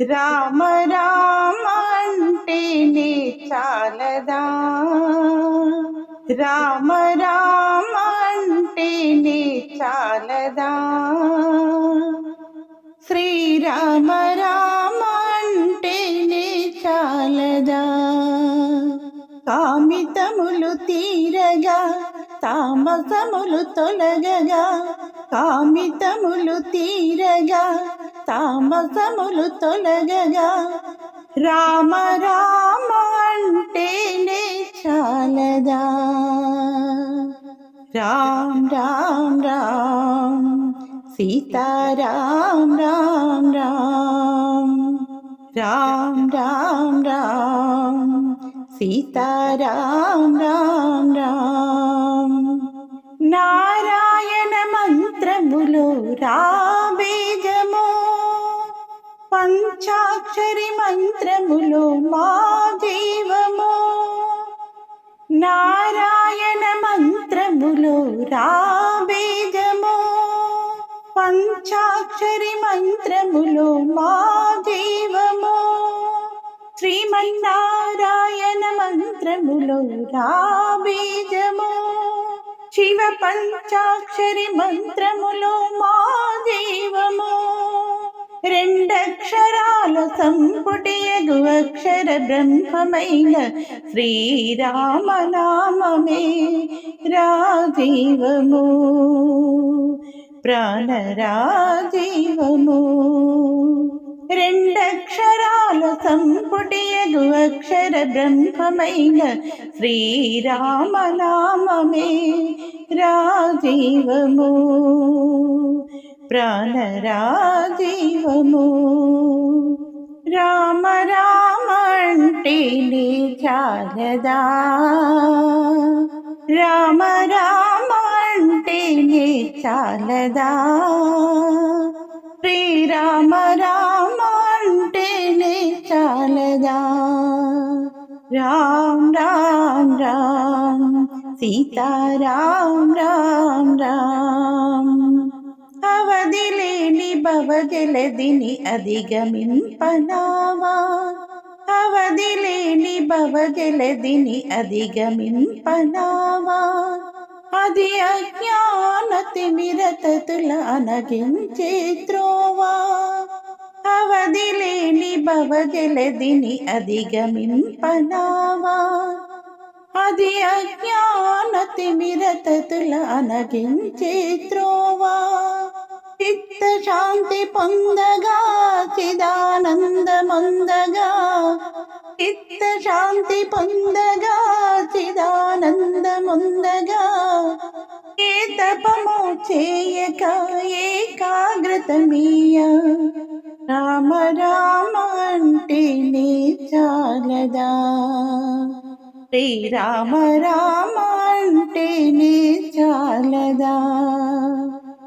రామ రామ అంటేనే చాలదా? రామ రామ అంటేనే చాలదా? శ్రీరామ రామ అంటేనే చాలదా? కామితములు తీరగా తామసములు తొలగగా కామితములు తీరగా తామసములు తొలగగా. రామ రామ అంటేనే చాలదా. రామ్ రామ్ రామ్ సీతారాం రామ్ రామ్ రామ్. రామ్ రామ్ సీతారాం రామ్ రామ్ నారాయణ మంత్రములు రాబేజము పంచాక్షరి మంత్రములు మా జీవము. నారాయణ మంత్రములు రాబేజము పంచాక్షరి మంత్రములు మా జీవము. శ్రీమన్నారాయణ మంత్రములు రాబీజము శివ పంచాక్షరి మంత్రములు మా జీవము. సంపుటియగు అక్షర బ్రహ్మమైన శ్రీరామనామమే రాజీవము ప్రాణరాజీవము రెండక్షరాల సంపుటియగు అక్షర బ్రహ్మమైన శ్రీరామనామమే రాజీవము ప్రాణరాజీవము రామ రామ అంటేనే చాలదా రామ రామ అంటేనే చాలదా శ్రీరామ రామ అంటేనే చాలదా రామ్ రామ్ రామ్ సీతారాం రామ్ రామ్ అవధి లేని భవజలదిని అధిగమింపనావా అవధి లేని అధిగమింపనావా అది అజ్ఞాన తిమిరతతుల అనగించే త్రోవా? అవధిలేని లేని భవజలదిని అధిగమింపనావా అది అజ్ఞాన తిమిరతతుల అనగించే శాంతి పొందగా చిదానందమందగా చిత్త శాంతి పొందగా చిదానందముందగా ఏ తపము చేయక ఏకాగ్రత మీయ రామ రామ అంటే నీ చాలదా. శ్రీరామ రామ అంటే నీ చాలదా.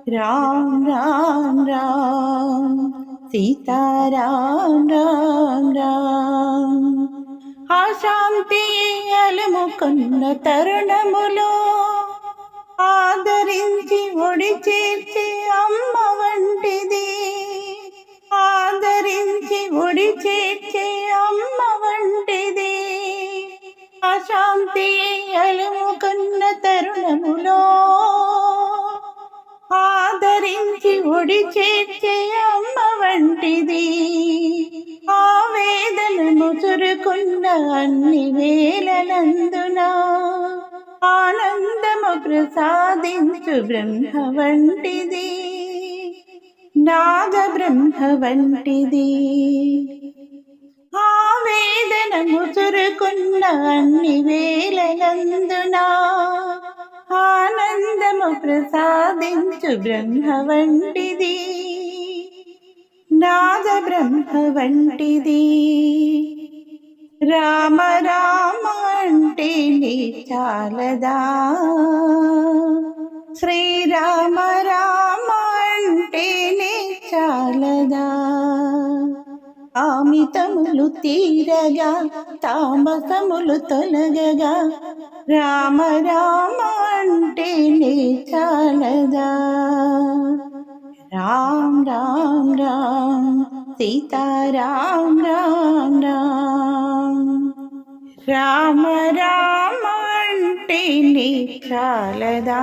राम राम राम सीता राम राम राम ఆ శాంతి అలుముకున్న తరుణములో ఆదరించి ఒడి చేర్చే అమ్మ వంటిది. ఆదరించి ఒడి చేర్చే అమ్మ వంటిది. ఆ శాంతి అలుముకున్న తరుణములో ఆదరించి ఒడి చేర్చే అమ్మ వంటిది. ఆ వేదన ముసురుకున్న అన్ని వేలనందున ఆనందము ప్రసాదించు బ్రహ్మ వంటిది. నాగ బ్రహ్మ వంటిది. ఆ వేదన ముసురుకున్న అన్ని వేలనందునా ప్రసాదించు బ్రహ్మ వంటిది. నాద బ్రహ్మ వంటిది. రామ రామ అంటే నీ చాలదా? శ్రీరామ రామ అంటే నీ చాలదా? ఆమితములు తీరగా తామసములు తొలగగా రామ రామ అంటే నీ చాలదా? రామ్ రామ్ రామ్ సీతారాం రామ్ రామ్. రామ రామ అంటే నీ చాలదా?